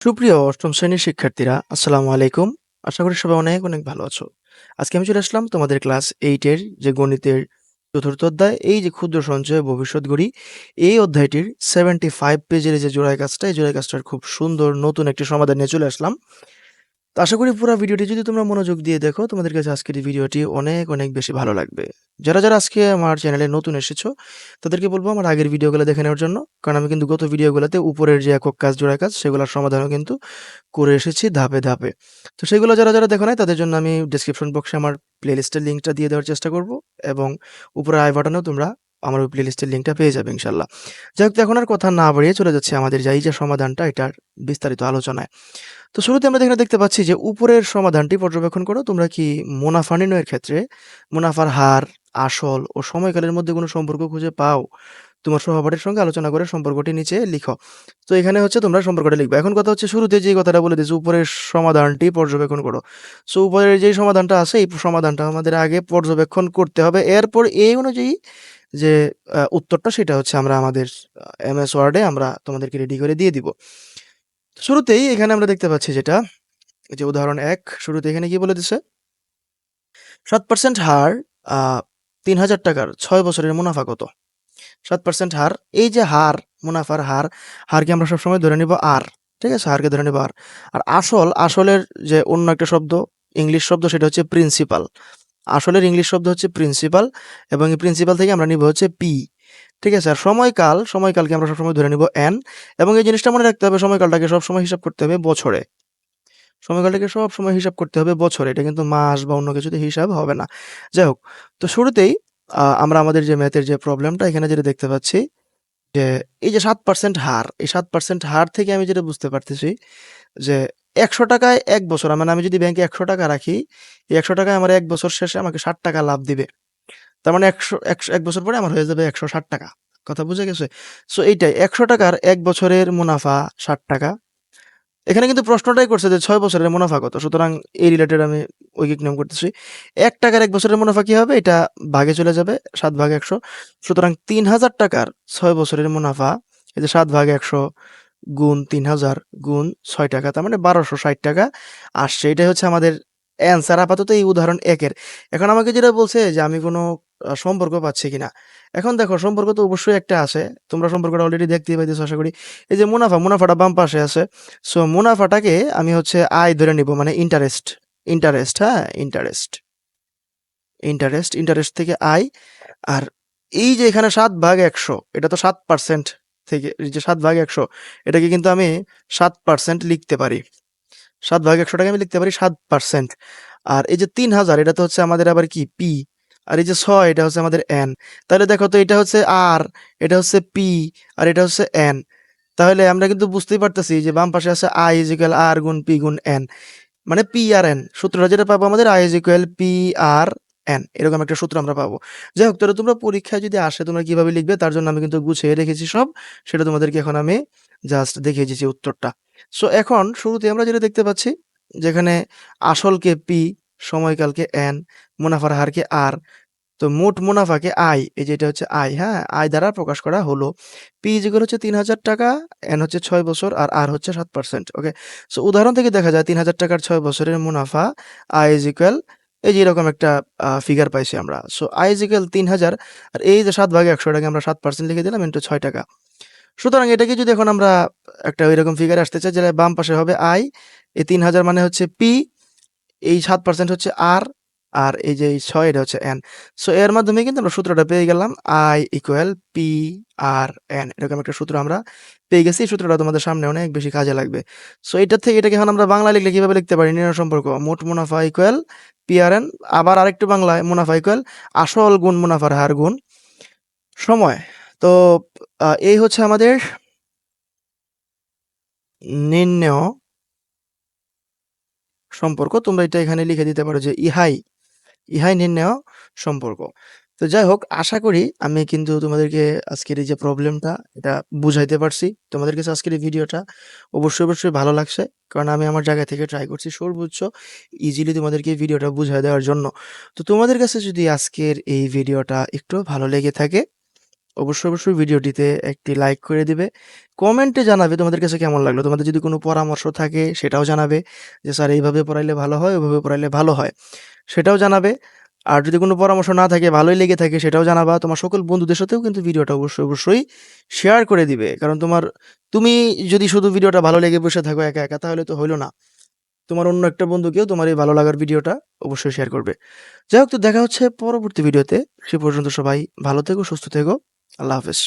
সুপ্রিয় অষ্টম শ্রেণির শিক্ষার্থীরা, আসসালামু আলাইকুম। আশা করি সবাই অনেক অনেক ভালো আছো। আজকে আমি চলে আসলাম তোমাদের ক্লাস এইটের যে গণিতের চতুর্থ অধ্যায়, এই যে ক্ষুদ্র সঞ্চয় ভবিষ্যৎ গড়ি এই অধ্যায়টির সেভেন্টি ফাইভ পেজের যে জোড়ায় কাজটা, এই জোড়ায় কাজটার খুব সুন্দর নতুন একটি সমাধান নিয়ে চলে আসলাম। তো আশা করি পুরো ভিডিওটি যদি তোমরা মনোযোগ দিয়ে দেখো, তোমাদের কাছে আজকের এই ভিডিওটি অনেক অনেক বেশি ভালো লাগবে। যারা যারা আজকে আমার চ্যানেলে নতুন এসেছ, তাদেরকে বলব আমার আগের ভিডিওগুলো দেখে নেওয়ার জন্য, কারণ আমি কিন্তু গত ভিডিওগুলোতে উপরের যে একক কাজ, জোড়া কাজ, সেগুলোর সমাধানও কিন্তু করে এসেছি ধাপে ধাপে। তো সেগুলো যারা যারা দেখো নাই, তাদের জন্য আমি ডিসক্রিপশন বক্সে আমার প্লেলিস্টের লিঙ্কটা দিয়ে দেওয়ার চেষ্টা করব এবং উপরে আই বাটনেও তোমরা আমার ওই প্লেলিস্টের লিঙ্কটা পেয়ে যাবে ইনশাল্লাহ। যাই হোক এখন আর কথা না বাড়িয়ে চলে যাচ্ছে আমাদের যাই যে সমাধানটা, এটার বিস্তারিত আলোচনায়। তো শুরুতে আমরা এখানে দেখতে পাচ্ছি যে উপরের সমাধানটি পর্যবেক্ষণ করো, তোমরা কি মুনাফা নির্ণয়ের ক্ষেত্রে মুনাফার হার, আসল ও সময়কালের মধ্যে কোনো সম্পর্ক খুঁজে পাও? তোমার সহপাঠীর সঙ্গে আলোচনা করে সম্পর্কটি নিচে লিখো। তো এখানে হচ্ছে তোমরা সম্পর্কটা লিখবে। এখন কথা হচ্ছে শুরুতে যে কথাটা বলে দিয়েছে, উপরের সমাধানটি পর্যবেক্ষণ করো। সো উপরের যে সমাধানটা আছে, এই সমাধানটা আমাদের আগে পর্যবেক্ষণ করতে হবে। এরপর এই অনুযায়ী যে উত্তরটা সেটা হচ্ছে আমরা আমাদের এম এস ওয়ার্ডে আমরা তোমাদেরকে রেডি করে দিয়ে দিব। শুরুতেই এখানে আমরা দেখতে পাচ্ছি যেটা, যে উদাহরণ এক, শুরুতে এখানে কি বলে দিছে? সাত পার্সেন্ট হার তিন হাজার টাকার ছয় বছরের মুনাফা কত? সাত পার্সেন্ট হার, এই যে হার, মুনাফার হার, হারকে আমরা সবসময় ধরে নিব আর, ঠিক আছে? হারকে ধরে নিব আর। আর আসল, আসলের যে অন্য একটা শব্দ, ইংলিশ শব্দ, সেটা হচ্ছে প্রিন্সিপাল আসলের ইংলিশ শব্দ হচ্ছে প্রিন্সিপাল এবং এই প্রিন্সিপাল থেকে আমরা নিব হচ্ছে পি ঠিক আছে? আর সময়কাল, সময়কালকে আমরা সবসময় ধরে নিব এন এবং এই জিনিসটা মনে রাখতে হবে, সময়কালটাকে সবসময় হিসাব করতে হবে বছরে। সময়কালটাকে সব সময় হিসাব করতে হবে বছরে, এটা কিন্তু মাস বা অন্য কিছুতে হিসাব হবে না। যাই হোক, তো শুরুতেই আমরা আমাদের যে ম্যাথের যে প্রবলেমটা এখানে যেটা দেখতে পাচ্ছি যে, এই যে সাত পার্সেন্ট হার, এই সাত পার্সেন্ট হার থেকে আমি যেটা বুঝতে পারতেছি যে একশো টাকায় এক বছর মানে আমি যদি ব্যাংকে একশো টাকা রাখি, এই একশো টাকায় আমার এক বছর শেষে আমাকে ষাট টাকা লাভ দিবে। তার মানে একশো একশো, এক বছর পরে আমার হয়ে যাবে একশো ষাট টাকা। কথা বুঝে গেছে? সো এইটাই, একশো টাকার এক বছরের মুনাফা ষাট টাকা। এখানে কিন্তু প্রশ্নটাই করছে যে ছয় বছরের মুনাফা কত? সুতরাং এই রিলেটেড আমি ঐকিক নিয়ম করতেছি। এক টাকার এক বছরের মুনাফা কি হবে? এটা ভাগে চলে যাবে, সাত ভাগে একশো। সুতরাং তিন হাজার টাকার ছয় বছরের মুনাফা, এই যে সাত ভাগে একশো গুণ তিন হাজার, গুণ ছয় টাকা, তার মানে বারোশো ষাট টাকা। আসছে এটাই হচ্ছে আমাদের অ্যান্সার আপাতত এই উদাহরণ একের। এখন আমাকে যেটা বলছে যে আমি কোনো সম্পর্ক পাচ্ছি কিনা? এখন দেখো, সম্পর্ক তো অবশ্যই একটা আছে। তোমরা সম্পর্কটা অলরেডি দেখতেই পাইতেছো, আশা করি। এই যে মুনাফা, মুনাফাটা বাম পাশে আছে। সো মুনাফাটাকে আমি হচ্ছে আয় ধরে নিব মানে ইন্টারেস্ট ইন্টারেস্ট হ্যাঁ ইন্টারেস্ট ইন্টারেস্ট ইন্টারেস্ট থেকে আয় আর এই যে এখানে সাত ভাগ একশো, এটা তো সাত পার্সেন্ট থেকে যে সাত ভাগ একশো, এটাকে কিন্তু আমি সাত পার্সেন্ট লিখতে পারি। সাত ভাগ একশোটাকে আমি লিখতে পারি সাত পার্সেন্ট আর এই যে তিন হাজার, এটা তো হচ্ছে আমাদের আবার কি? পি। আর এই যে ছয়, এটা হচ্ছে আমাদের এন। তাহলে দেখো তো, এটা হচ্ছে আর, এটা হচ্ছে পি, আর এটা হচ্ছে এন। তাহলে আমরা কিন্তু বুঝতেই পারতেছি যে বাম পাশে আছে আই ইজ ইকুয়াল আর গুণ পি গুণ এন। মানে পি আর এন। সূত্রটা যেটা পাবো আমাদের I is equal P R N এরকম একটা সূত্র আমরা পাবো। যাই হোক তাহলে তোমরা পরীক্ষায় যদি আসে, তোমরা কীভাবে লিখবে, তার জন্য আমি কিন্তু গুছিয়ে রেখেছি সব। সেটা তোমাদেরকে এখন আমি জাস্ট দেখিয়ে দিয়েছি উত্তরটা। সো এখন শুরুতে আমরা যেটা দেখতে পাচ্ছি, যেখানে আসলকে পি সময়কালকে এন মুনাফার হারকে আর তো মোট মুনাফাকে আই এই যে এটা হচ্ছে আই হ্যাঁ? আই দ্বারা প্রকাশ করা হলো। পি ইজিক্যাল হচ্ছে তিন হাজার টাকা এন হচ্ছে ছয় বছর, আর আর হচ্ছে সাত পার্সেন্ট ওকে সো উদাহরণ থেকে দেখা যায়, তিন হাজার টাকার ছয় বছরের মুনাফা আই ইজিক্যাল এই যে এরকম একটা ফিগার পাইছি আমরা। সো আই ইজিক্যাল তিন হাজার, আর এই যে সাত ভাগে একশো টাকা আমরা সাত পার্সেন্ট লিখে দিলাম ইন্টু ছয় টাকা। সুতরাং এটাকে যদি এখন আমরা একটা ওইরকম ফিগার আসতে চাই, যেটা বাম পাশে হবে আই এই তিন হাজার মানে হচ্ছে পি এই সাত পার্সেন্ট হচ্ছে আর আর এই যে ছয় এটা হচ্ছে এন সো এর মাধ্যমে কিন্তু আমরা সূত্রটা পেয়ে গেলাম I equal P R N এরকম একটা সূত্র আমরা পেয়ে গেছি। সূত্রটা তোমাদের সামনে অনেক বেশি কাজে লাগবে। সো এটা থেকে এটাকে এখন আমরা বাংলা লিখলে কীভাবে লিখতে পারি? নির্ণয় সম্পর্ক, মোট মুনাফা ইকুয়াল পি আর এন আবার আরেকটু বাংলায়, মুনাফা ইকুয়াল আসল গুণ মুনাফার হার গুণ সময়। তো এই হচ্ছে আমাদের নির্ণয় সম্পর্ক। তোমরা এটা এখানে লিখে দিতে পারো যে ইহাই ইহাই নির্ণয় সম্পর্ক। তো যাই হোক আশা করি আমি কিন্তু তোমাদেরকে আজকের এই যে প্রবলেমটা এটা বুঝাইতে পারছি। তোমাদের কাছে আজকের এই ভিডিওটা অবশ্যই অবশ্যই ভালো লাগছে। কারণ আমি আমার জায়গা থেকে ট্রাই করছি সর্বোচ্চ ইজিলি তোমাদেরকে এই ভিডিওটা বুঝাই দেওয়ার জন্য। তো তোমাদের কাছে যদি আজকের এই ভিডিওটা একটু ভালো লেগে থাকে অবশ্যই, অবশ্যই ভিডিওটিতে একটি লাইক করে দিবে। কমেন্টে জানাবে তোমাদের কাছে কেমন লাগল। তোমাদের যদি কোনো পরামর্শ থাকে সেটাও জানাবে যে, "স্যার এইভাবে পড়াইলে ভালো হয়, ওইভাবে পড়াইলে ভালো হয়।" সেটাও জানাবে। আর যদি কোনো পরামর্শ না থাকে, ভালোই লেগে থাকে সেটাও জানাবা। তোমার সকল বন্ধুদের সাথেও কিন্তু ভিডিওটা অবশ্যই, অবশ্যই শেয়ার করে দিবে। কারণ তোমার তুমি যদি শুধু ভিডিওটা ভালো লেগে বসে থাকো একা, একা তাহলে তো হইল না। তোমার অন্য একটা বন্ধুকেও তোমার এই ভালো লাগার ভিডিওটা অবশ্যই শেয়ার করবে। যাই হোক তো দেখা হচ্ছে পরবর্তী ভিডিওতে। সে পর্যন্ত সবাই ভালো থেকো, সুস্থ থেকো। আল্লাহ হাফেজ।